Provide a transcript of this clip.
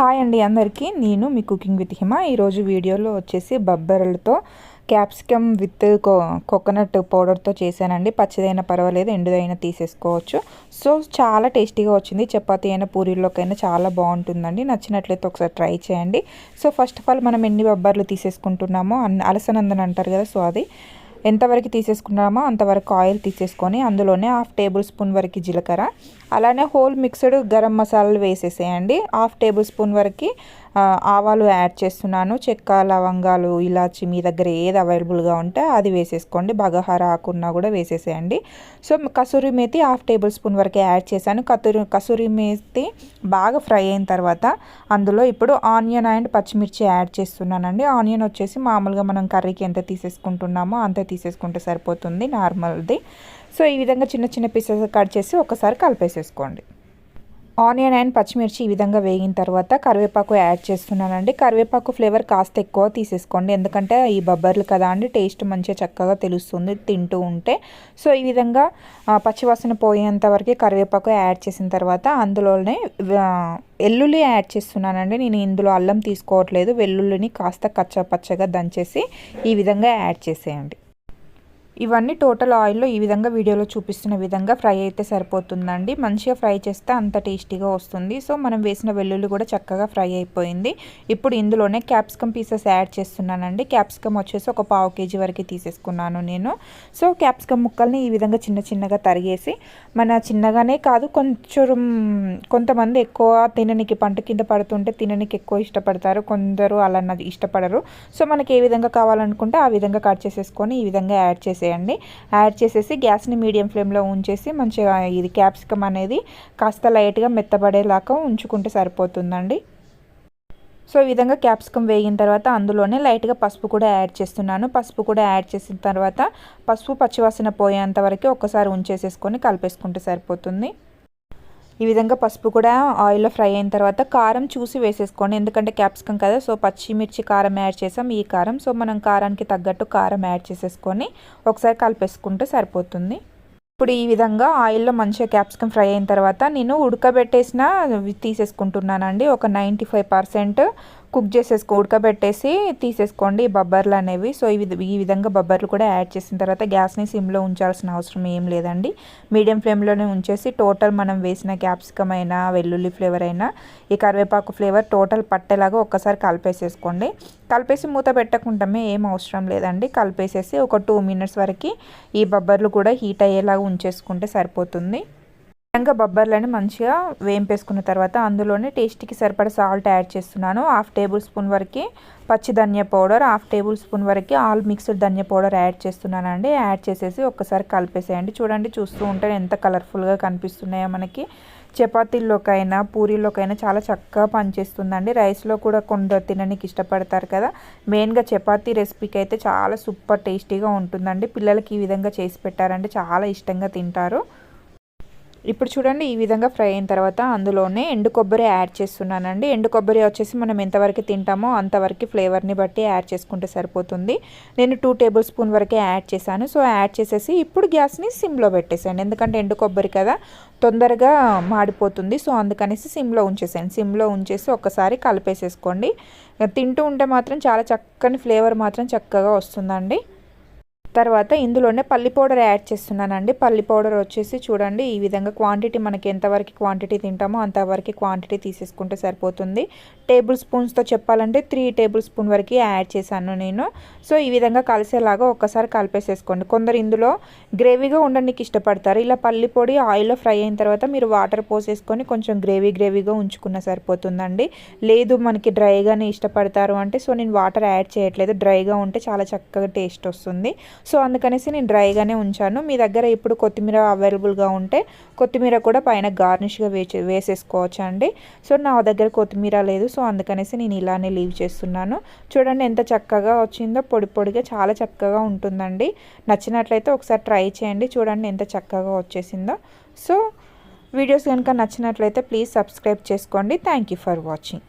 Hi అండి అందరికీ. నేను మీ కుకింగ్ విత్ హిమ. ఈరోజు వీడియోలో వచ్చేసి బబ్బర్లతో క్యాప్సికమ్ విత్ కో కోకోనట్ పౌడర్తో చేశానండి. పచ్చిదైనా పర్వాలేదు ఎండుదైనా తీసేసుకోవచ్చు. సో చాలా టేస్టీగా వచ్చింది. చపాతీ అయినా పూరీల్లోకైనా చాలా బాగుంటుందండి. నచ్చినట్లయితే ఒకసారి ట్రై చేయండి. సో ఫస్ట్ ఆఫ్ ఆల్ మనం ఎన్ని బొబ్బర్లు తీసేసుకుంటున్నామో అన్ని అలసనందని అంటారు కదా సో అది ఎంతవరకు తీసేసుకున్నామో అంతవరకు ఆయిల్ తీసేసుకొని అందులోనే హాఫ్ టేబుల్ స్పూన్ వరకు జీలకర్ర. అలానే హోల్ మిక్స్డ్ గరం మసాలాలు వేసేసేయండి. హాఫ్ టేబుల్ స్పూన్ వరకు ఆవాలు యాడ్ చేస్తున్నాను. చెక్క లవంగాలు ఇలాచి మీ దగ్గర ఏది అవైలబుల్గా ఉంటే అది వేసేసుకోండి. బగహార ఆకున్నా కూడా వేసేసేయండి. So kasuri methi half tablespoon వరకు యాడ్ చేశాను. కతూరి కసూరి మేతి బాగా ఫ్రై అయిన తర్వాత అందులో ఇప్పుడు ఆనియన్ అండ్ పచ్చిమిర్చి యాడ్ చేస్తున్నానండి. ఆనియన్ వచ్చేసి మామూలుగా మనం కర్రీకి ఎంత తీసేసుకుంటున్నామో అంతే తీసేసుకుంటే సరిపోతుంది నార్మల్ది. సో ఈ విధంగా చిన్న చిన్న పీసెస్ కట్ చేసి ఒకసారి కలిపేసేసుకోండి. ఆనియన్ అండ్ పచ్చిమిర్చి ఈ విధంగా వేగిన తర్వాత కరివేపాకు యాడ్ చేస్తున్నానండి. కరివేపాకు ఫ్లేవర్ కాస్త ఎక్కువ తీసేసుకోండి. ఎందుకంటే ఈ బొబ్బర్లు కదా అండి టేస్ట్ మంచిగా చక్కగా తెలుస్తుంది తింటూ ఉంటే. సో ఈ విధంగా పచ్చివాసన పోయేంత వరకు కరివేపాకు యాడ్ చేసిన తర్వాత అందులోనే వెల్లుల్లి యాడ్ చేస్తున్నానండి. నేను ఇందులో అల్లం తీసుకోవట్లేదు. వెల్లుల్లిని కాస్త కచ్చా పచ్చగా దంచేసి ఈ విధంగా యాడ్ చేసేయండి. ఇవన్నీ టోటల్ ఆయిల్లో ఈ విధంగా వీడియోలో చూపిస్తున్న విధంగా ఫ్రై అయితే సరిపోతుందండి. మంచిగా ఫ్రై చేస్తే అంత టేస్టీగా వస్తుంది. సో మనం వేసిన వెల్లుల్లి కూడా చక్కగా ఫ్రై అయిపోయింది. ఇప్పుడు ఇందులోనే క్యాప్సికమ్ పీసెస్ యాడ్ చేస్తున్నానండి. క్యాప్సికమ్ వచ్చేసి ఒక పావు కేజీ వరకు తీసేసుకున్నాను నేను. సో క్యాప్సికమ్ ముక్కల్ని ఈ విధంగా చిన్న చిన్నగా తరిగేసి మన చిన్నగానే కాదు కొంచెం కొంతమంది ఎక్కువ తిననికి పంట కింద పడుతుంటే తిననికి ఎక్కువ ఇష్టపడతారు. కొందరు అలా ఇష్టపడరు. సో మనకి ఏ విధంగా కావాలనుకుంటే ఆ విధంగా కట్ చేసేసుకొని ఈ విధంగా యాడ్ చేసే చేసేయండి యాడ్ చేసేసి గ్యాస్ని మీడియం ఫ్లేమ్లో ఉంచేసి మంచిగా ఇది క్యాప్సికమ్ అనేది కాస్త లైట్గా మెత్తబడేలాగా ఉంచుకుంటే సరిపోతుందండి. సో ఈ విధంగా క్యాప్సికమ్ వేగిన తర్వాత అందులోనే లైట్గా పసుపు కూడా యాడ్ చేస్తున్నాను. పసుపు కూడా యాడ్ చేసిన తర్వాత పసుపు పచ్చివాసన పోయేంత వరకు ఒక్కసారి ఉంచేసేసుకొని కలిపేసుకుంటే సరిపోతుంది. ఈ విధంగా పసుపు కూడా ఆయిల్లో ఫ్రై అయిన తర్వాత కారం చూసి వేసేసుకోండి. ఎందుకంటే క్యాప్సికం కదా సో పచ్చిమిర్చి కారం యాడ్ చేసాం ఈ కారం. సో మనం కారానికి తగ్గట్టు కారం యాడ్ చేసేసుకొని ఒకసారి కలిపేసుకుంటే సరిపోతుంది. ఇప్పుడు ఈ విధంగా ఆయిల్లో మంచిగా క్యాప్సికమ్ ఫ్రై అయిన తర్వాత నేను ఉడకబెట్టేసిన తీసేసుకుంటున్నానండి. ఒక నైంటీ ఫైవ్ పర్సెంట్ కుక్ చేసేసుకో ఉడకబెట్టేసి తీసేసుకోండి ఈ బొబ్బర్లు అనేవి. సో ఈ ఈ విధంగా బొబ్బర్లు కూడా యాడ్ చేసిన తర్వాత గ్యాస్ని సిమ్లో ఉంచాల్సిన అవసరం ఏం లేదండి. మీడియం ఫ్లేమ్లోనే ఉంచేసి టోటల్ మనం వేసిన క్యాప్సికమ్ అయినా వెల్లుల్లి ఫ్లేవర్ అయినా ఈ కరివేపాకు ఫ్లేవర్ టోటల్ పట్టేలాగా ఒక్కసారి కలిపేసేసుకోండి. కలిపేసి మూత పెట్టకుండామే ఏం అవసరం లేదండి. కలిపేసేసి ఒక టూ మినిట్స్ వరకు ఈ బొబ్బర్లు కూడా హీట్ అయ్యేలాగా ఉంచేసుకుంటే సరిపోతుంది. ఇంకా బొబ్బర్లని మంచిగా వేంపేసుకున్న తర్వాత అందులోనే టేస్ట్కి సరిపడా సాల్ట్ యాడ్ చేస్తున్నాను. హాఫ్ టేబుల్ స్పూన్ వరకు పచ్చి ధనియా పౌడర్ హాఫ్ టేబుల్ స్పూన్ వరకు ఆల్ మిక్స్డ్ ధనియా పౌడర్ యాడ్ చేస్తున్నానండి. యాడ్ చేసేసి ఒక్కసారి కలిపేసేయండి. చూడండి చూస్తూ ఉంటే ఎంత కలర్ఫుల్గా కనిపిస్తున్నాయో మనకి. చపాతీల్లోకైనా పూరీలోకైనా చాలా చక్కగా పనిచేస్తుందండి. రైస్లో కూడా కొందరు తినడానికి ఇష్టపడతారు కదా. మెయిన్గా చపాతీ రెసిపీకి అయితే చాలా సూపర్ టేస్టీగా ఉంటుందండి. పిల్లలకి ఈ విధంగా చేసి పెట్టారంటే చాలా ఇష్టంగా తింటారు. ఇప్పుడు చూడండి ఈ విధంగా ఫ్రై అయిన తర్వాత అందులోనే ఎండు కొబ్బరి యాడ్ చేస్తున్నానండి. ఎండు కొబ్బరి వచ్చేసి మనం ఎంతవరకు తింటామో అంతవరకు ఫ్లేవర్ని బట్టి యాడ్ చేసుకుంటే సరిపోతుంది. నేను టూ టేబుల్ స్పూన్ వరకే యాడ్ చేశాను. సో యాడ్ చేసేసి ఇప్పుడు గ్యాస్ని సిమ్లో పెట్టేసాను ఎందుకంటే ఎండు కొబ్బరి కదా తొందరగా మాడిపోతుంది. సో అందుకనేసి సిమ్లో ఉంచేసాను సిమ్లో ఉంచేసి ఒక్కసారి కలిపేసేసుకోండి. తింటూ ఉంటే మాత్రం చాలా చక్కని ఫ్లేవర్ మాత్రం చక్కగా వస్తుందండి. తర్వాత ఇందులోనే పల్లి పౌడర్ యాడ్ చేస్తున్నానండి. పల్లి పౌడర్ వచ్చేసి చూడండి ఈ విధంగా క్వాంటిటీ మనకి ఎంతవరకు క్వాంటిటీ తింటామో అంతవరకు క్వాంటిటీ తీసేసుకుంటే సరిపోతుంది. టేబుల్ స్పూన్స్తో చెప్పాలంటే త్రీ టేబుల్ స్పూన్ వరకు యాడ్ చేశాను నేను. సో ఈ విధంగా కలిసేలాగా ఒక్కసారి కలిపేసేసుకోండి. కొందరు ఇందులో గ్రేవీగా ఉండడానికి ఇష్టపడతారు. ఇలా పల్లి పొడి ఆయిల్లో ఫ్రై అయిన తర్వాత మీరు వాటర్ పోసేసుకొని కొంచెం గ్రేవీ గ్రేవీగా ఉంచుకున్న సరిపోతుందండి. లేదు మనకి డ్రైగానే ఇష్టపడతారు అంటే సో నేను వాటర్ యాడ్ చేయట్లేదు. డ్రైగా ఉంటే చాలా చక్కగా టేస్ట్ వస్తుంది. సో అందుకనేసి నేను డ్రైగానే ఉంచాను. మీ దగ్గర ఇప్పుడు కొత్తిమీర అవైలబుల్గా ఉంటే కొత్తిమీర కూడా పైన గార్నిష్గా వేసే వేసేసుకోవచ్చు అండి సో నా దగ్గర కొత్తిమీర లేదు. సో అందుకనేసి నేను ఇలానే లీవ్ చేస్తున్నాను. చూడండి ఎంత చక్కగా వచ్చిందో. పొడి పొడిగా చాలా చక్కగా ఉంటుందండి. నచ్చినట్లయితే ఒకసారి ట్రై చేయండి. చూడండి ఎంత చక్కగా వచ్చేసిందో. సో వీడియోస్ కనుక నచ్చినట్లయితే ప్లీజ్ సబ్స్క్రైబ్ చేసుకోండి. Thank you for watching.